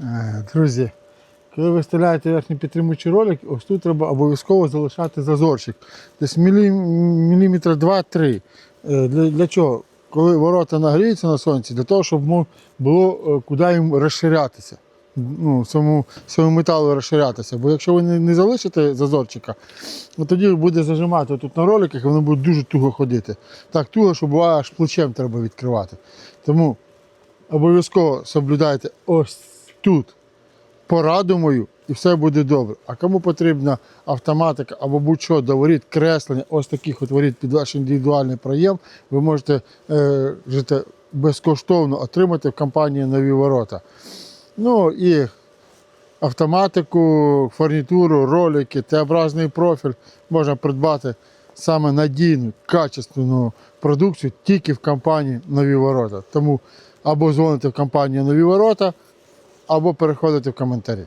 Е, Друзі, коли ви вставляєте верхній підтримуючий ролик, ось тут треба обов'язково залишати зазорчик. Десь мілі, міліметра 2-3. Е, Для, для чого? Коли ворота нагріються на сонці, для того, щоб було е, куди їм розширятися. Ну, самому, самому металу розширятися. Бо якщо ви не, не залишите зазорчика, ну, тоді буде зажимати тут на роликах, і воно буде дуже туго ходити. Так туго, що буває аж плечем треба відкривати. Тому обов'язково соблюдайте ось тут пораду мою, і все буде добре. А кому потрібна автоматика або будь-що до воріт, креслення, ось таких от воріт під ваш індивідуальний проєм, ви можете е, жити безкоштовно отримати в компанії нові ворота. Ну і автоматику, фурнітуру, ролики, Т-образний профіль можна придбати саме надійну, качественну продукцію тільки в компанії Нові Ворота. Тому або дзвоните в компанію Нові Ворота, або переходити в коментарі.